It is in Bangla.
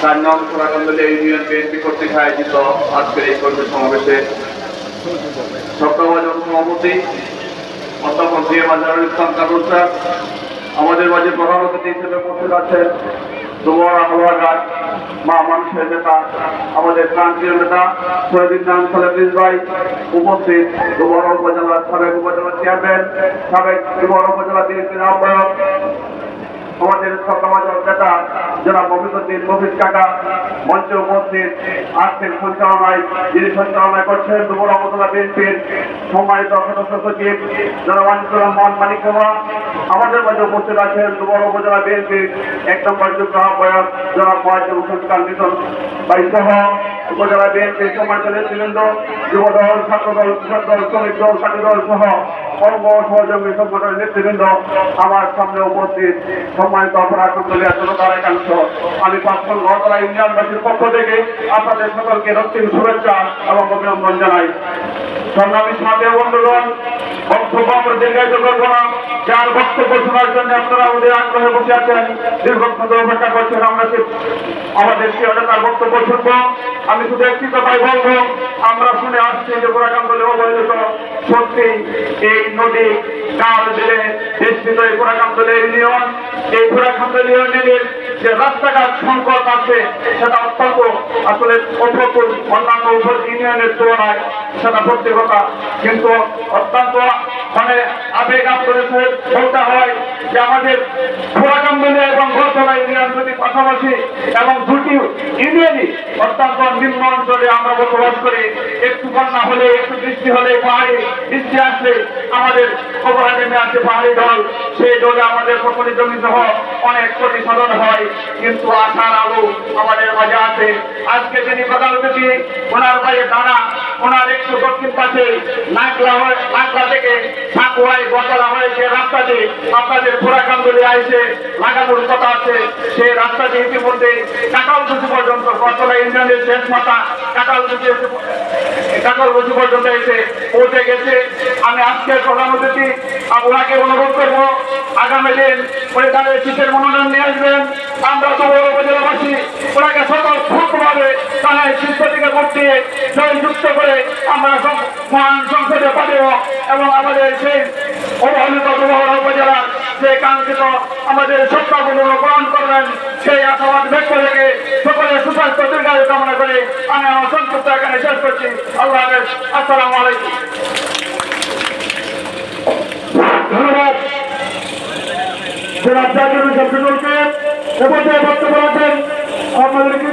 চার নং সোনাগঞ্জলে ইউনিয়ন বিএনপি কর্তৃক আয়োজিত আজকের এই কর্মী সমাবেশে সপ্তাহবাজন সভাপতি অধ্যক্ষ জিএ মাজারুল ইসলাম কাদুর স্যার, আমাদের মাঝে প্রধান অতিথি হিসেবে উপস্থিত আছেন দুবরা হাওয়াঘাট মা মানুষের নেতা, আমাদের প্রান্তীয় নেতা শহীদ নাম সালেদিন ভাই উপস্থিত। উপজেলার সাবেক উপজেলা চেয়ারম্যান সাবেক উপজেলা বিএনপির আহ্বায়ক আমাদের সমাজ নেতা যারা মফিজুদ্দিন মফিজ কাকা, মঞ্চে উপস্থিত আজকের সঞ্চালনায় যিনি সঞ্চালনা করছেন, দুপুর উপজেলা বিএনপির সম্মানিত সদস্য সচিব যারা মানিকুর রহমান মানিক আমাদের মাঝে উপস্থিত আছেন দুপুর উপজেলা বিএনপির এক নম্বর যুগ্ম আহ্বায়ক যারা মহাজন সংস্কার মিশন বাই সহ উপজেলা বিএনপির সম্মানিত নেতৃবৃন্দ যুব দল ছাত্র দল কৃষক দল শ্রমিক দল ছাত্র দল সহ কর্ম সহযোগী সংগঠনের নেতৃবৃন্দ আমার সামনে উপস্থিত সম্মানিত অপরাধ জনতার একাংশ আমি পাঁচজন গড়তলা ইউনিয়নবাসীর পক্ষ থেকে আপনাদের সকলকে রক্তিম শুভেচ্ছা এবং অভিনন্দন জানাই সংগ্রামী সাথে বন্ধুগণ বক্তব্য আমরা দীর্ঘায়িত করব না যার বক্তব্য আপনারা আমাদের বসে আছেন দীর্ঘক্ষণ অপেক্ষা করছেন আমরা আমাদের সে তার বক্তব্য শুনব আমি শুধু একটি কথাই বলব আমরা শুনে আসছি যে গোড়াকান্দলে অবহেলিত সত্যি এই নদী কাল দিলে বিস্তৃত এই গোড়াকান্দলে ইউনিয়ন এই গোড়াকান্দল ইউনিয়নের যে রাস্তাঘাট সংকট আছে, সেটা অত্যন্ত আসলে অপ্রতুল। অন্যান্য ইউনিয়নের তুলনায় সেটা সত্যি কথা কিন্তু অত্যন্ত মানে আবেগ সহিত বলতে হয় যে আমাদের গোড়াকান্দলে এবং গোড়তলা ইউনিয়ন যদি পাশাপাশি এবং দুটি ইউনিয়নই অত্যন্ত অঞ্চলে আমরা বসবাস করি। একটু বন্যা হলে, একটু বৃষ্টি হলে পাহাড়ি বৃষ্টি আসলে আমাদের খবরা নেমে আসে পাহাড়ি দল সেই দলে আমাদের ফসলি জমি সহ অনেক ক্ষতি সাধন হয়। কিন্তু আশার আলো আমাদের মাঝে আছে। আজকে তিনি অতিথি, ওনার বাড়ি দানা ওনার একটু দক্ষিণ পাশে নাকলা হয়ে নাকলা থেকে সাকুয়ায় বতলা হয়ে যে রাস্তাটি। আপনাদের ঘোড়াকান্দলি আইসে লাগানোর কথা আছে। সেই রাস্তাটি ইতিমধ্যে দুশো পর্যন্ত বতলা ইউনিয়নের শেষ মাথা কাটাল দুশো পর্যন্ত এসে পৌঁছে গেছে। আমি আজকে প্রধান অতিথি ওনাকে অনুরোধ করব, আগামী দিন ওই তাদের শীতের মনোনয়ন নিয়ে আসবেন। আমরা তো উপজেলাবাসী, ওনাকে সকল তারা শীত থেকে দিয়ে জয়যুক্ত করে আমরা মহান সংসদে পাঠিয়ে এবং আমাদের সেই অবহেলিত দুবহর উপজেলার যে কাঙ্ক্ষিত আমাদের সত্তাগুলো গ্রহণ করবেন, সেই আশাবাদ ব্যক্ত থেকে সকলের সুস্বাস্থ্য দীর্ঘায়ু কামনা করে আমি আমার সংক্ষিপ্ত এখানে শেষ করছি। আল্লাহ আসসালামু আলাইকুম। ধন্যবাদ। জনাব জাকির হোসেন এবং যে বক্তব্য রাখেন আপনাদেরকে